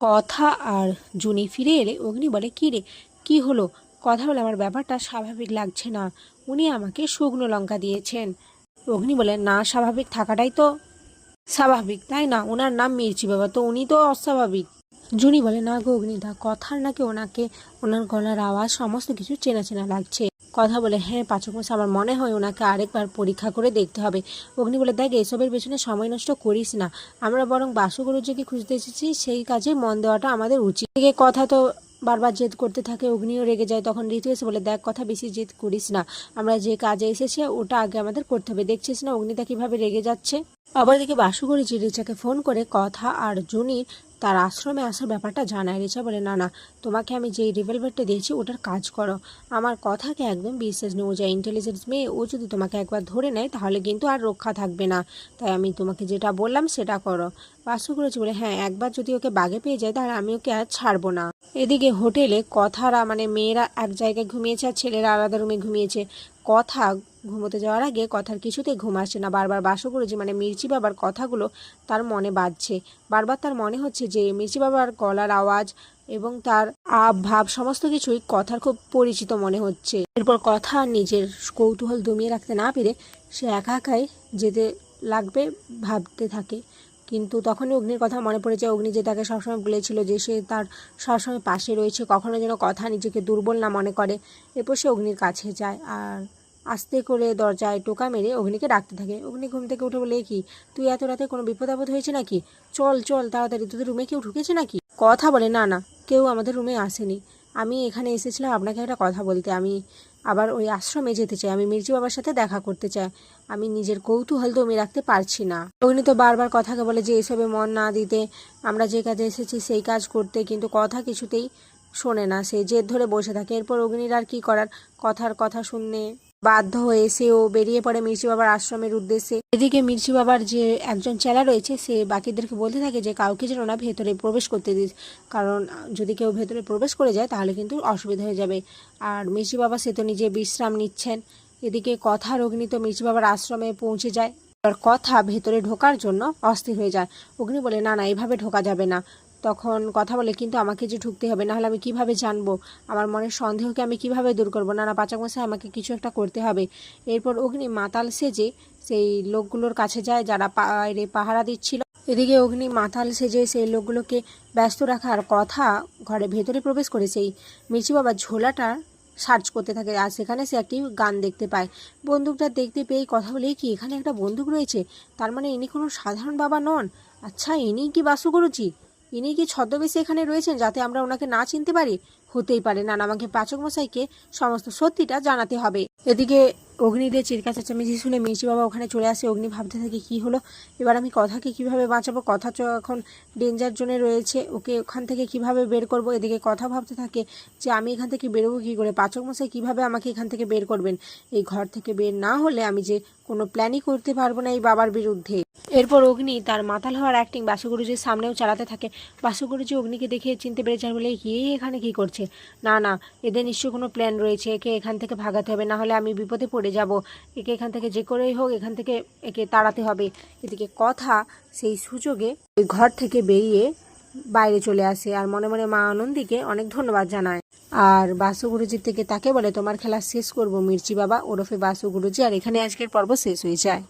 কথা আর জুনি ফিরে এলে অগ্নি বলে, কী রে? কী হলো? কথা বলে আমার ব্যাপারটা স্বাভাবিক লাগছে না। উনি আমাকে শুকনো লঙ্কা দিয়েছেন। অগ্নি বলে, না, স্বাভাবিক থাকাটাই তো স্বাভাবিক, তাই না? ওনার নাম মির্চি বাবা, তো উনি তো অস্বাভাবিক। জুনি বলে, না গো অগ্নিদা কথার নাকি ওনাকে, ওনার গলার আওয়াজ, সমস্ত কিছু চেনা চেনা লাগছে। কথা বলে হ্যাঁ পাচক মাস আমার মনে হয় ওনাকে আরেকবার পরীক্ষা করে দেখতে হবে। অগ্নি বলে, দেখ, এসবের পেছনে সময় নষ্ট করিস না। আমরা বরং বাসুগুরুজিকে খুঁজতে এসেছি, সেই কাজে মন দেওয়াটা আমাদের উচিত। কথা তো বারবার জেদ করতে থাকে, অগ্নিও রেগে যায়। তখন ঋতু এসে বলে, দেখ, কথা বেশি জেদ করিস না। আমরা যে কাজে এসেছি, ওটা আগে আমাদের করতে হবে। দেখছিস না অগ্নিতা কীভাবে রেগে যাচ্ছে? আবার দেখে বাসুগুরুজি রিচাকে ফোন করে কথা আর জুনির তার আশ্রমে আসার ব্যাপারটা জানায়। রিচা বলে, না না, তোমাকে আমি যেই রিভলভারটা দিয়েছি ওটার কাজ করো। আমার কথাকে একদম বিশ্বাস নেব যায় ইন্টেলিজেন্স মেয়ে, ও যদি তোমাকে একবার ধরে নেয়, তাহলে কিন্তু আর রক্ষা থাকবে না। তাই আমি তোমাকে যেটা বললাম সেটা করো। বাসু করেছি বলে হ্যাঁ একবার যদি ওকে বাগে পেয়ে যায়, তাহলে আমি ওকে আর ছাড়বো না। এদিকে হোটেলে কথারা মানে মেয়েরা এক জায়গায় ঘুমিয়েছে আর ছেলেরা আলাদা রুমে ঘুমিয়েছে। কথা ঘুমোতে যাওয়ার আগে কথার কিছুতেই ঘুম আসছে না। বারবার বাসু করেছি মানে মির্চি বাবার কথাগুলো তার মনে বাজছে। বারবার তার মনে হচ্ছে যে, মির্চি বাবার গলার আওয়াজ এবং তার ভাব সমস্ত কিছুই কথার খুব পরিচিত মনে হচ্ছে। এরপর কথা নিজের কৌতূহল দমিয়ে রাখতে না পেরে সে একা একাই যেতে লাগবে, ভাবতে থাকে। কিন্তু তখনই অগ্নির কথা মনে পড়ে যায়। অগ্নি যে তাকে সবসময় বলেছিল যে সে তার সবসময় পাশে রয়েছে, কখনো যেন কথা নিজেকে দুর্বল না মনে করে। এরপর সে অগ্নির কাছে যায় আর আস্তে করে দরজায় টোকা মেরে অগ্নিকে ডাকতে থাকে। অগ্নি ঘুম থেকে উঠে বলে, "এ কি, তুই এত রাতে কোনো বিপদ আপদ হয়েছে নাকি? চল চল, তাড়াতাড়ি, তোদের রুমে কেউ ঢুকেছে নাকি? কথা বলে, না না, কেউ আমাদের রুমে আসেনি। আমি এখানে এসেছিলাম আপনাকে একটা কথা বলতে। আমি আবার ওই আশ্রমে যেতে চাই আমি মির্জি বাবার সাথে দেখা করতে চাই। আমি নিজের কৌতূহল তো রাখতে পারছি না। অগ্নি তো বারবার কথাকে বলে যে, এসবে মন না দিতে। আমরা যে কাজে এসেছি সেই কাজ করতে। কিন্তু কথা কিছুতেই শোনে না। সে জেদ ধরে বসে থাকে। এরপর অগ্নির আর কি করার? কথার কথা শুনে বাধ্য হয়ে সেও বেরিয়ে পড়ে মির্চি বাবার আশ্রমের উদ্দেশ্যে। এদিকে মির্চি বাবার যে একজন চেলা রয়েছে, সে বাকিদেরকে বলতে থাকে যে, কাউকে যেন না ভেতরে প্রবেশ করতে দিস। কারণ যদি কেউ ভেতরে প্রবেশ করে যায়, তাহলে কিন্তু অসুবিধা হয়ে যাবে। আর মির্চি বাবা সে তো নিজে বিশ্রাম নিচ্ছেন। এদিকে কথা অগ্নি তো মির্চি বাবার আশ্রমে পৌঁছে যায়। কথা ভেতরে ঢোকার জন্য অস্থির হয়ে যায়। অগ্নি বলে, না না, এভাবে ঢোকা যাবে না। তখন কথা বলে, কিন্তু আমাকে যে ঢুকতে হবে না হলে আমি কীভাবে জানব? আমার মনের সন্দেহকে আমি কীভাবে দূর করব? না না, পাচাক মশাই, আমাকে কিছু একটা করতে হবে। এরপর অগ্নি মাতাল সেজে সেই লোকগুলোর কাছে যায়, যারা বাইরে পাহারা দিচ্ছিল। এদিকে অগ্নি মাতাল সেজে সেই লোকগুলোকে ব্যস্ত রাখার কথা ঘরে ভেতরে প্রবেশ করে সেই মির্চি বাবা ঝোলাটা সার্চ করতে থাকে। আর সেখানে সে একটি গান দেখতে পায়। বন্দুকটা দেখতে পেয়েই কথা বলে কি, এখানে একটা বন্দুক রয়েছে? তার মানে ইনি কোনো সাধারণ বাবা নন? আচ্ছা ইনি কি বাসু গুরুজি ইনি কি ছদ্মবেশে এখানে রয়েছেন যাতে আমরা ওনাকে না চিনতে পারি? হতেই পারে না। আমাকে পাচক মশাইকে সমস্ত সত্যিটা জানাতে হবে। এদিকে অগ্নিদের চিৎকার চেঁচামেচি শুনে মির্চি বাবা ওখানে চলে আসে, অগ্নি ভাবতে থাকে কি হলো? এবার আমি কথাকে কীভাবে বাঁচাবো? কথা তো এখন ডেঞ্জার জোনে রয়েছে। ওকে ওখান থেকে কীভাবে বের করব? এদিকে কথা ভাবতে থাকে যে, আমি এখান থেকে বেরোবো কী করে? পাচক মশাই কীভাবে আমাকে এখান থেকে বের করবেন? এই ঘর থেকে বের না হলে আমি যে কোনো প্ল্যানই করতে পারব না এই বাবার বিরুদ্ধে। এরপর অগ্নি তার মাতাল হওয়ার অ্যাক্টিং বাসুগুরুজির সামনেও চালাতে থাকে। বাসুগুরুজি অগ্নিকে দেখে চিনতে পেরেছেন বলে কি এখানে কি করছে? না না, এদের নিশ্চয়ই কোনো প্ল্যান রয়েছে। একে এখান থেকে ভাগাতে হবে, না হলে আমি বিপদে পড়ে যাব। একে এখান থেকে যে করেই হোক, এখান থেকে একে তাড়াতে হবে। এদিকে কথা সেই সুযোগে ওই ঘর থেকে বেরিয়ে বাইরে চলে আসে আর মনে মনে মা আনন্দীকে অনেক ধন্যবাদ জানায়। আর বাসু গুরুজির থেকে তাকে বলে, তোমার খেলা শেষ করব মির্চি বাবা, ওরফে বাসু গুরুজি আর এখানে আজকের পর্ব শেষ হয়ে যায়।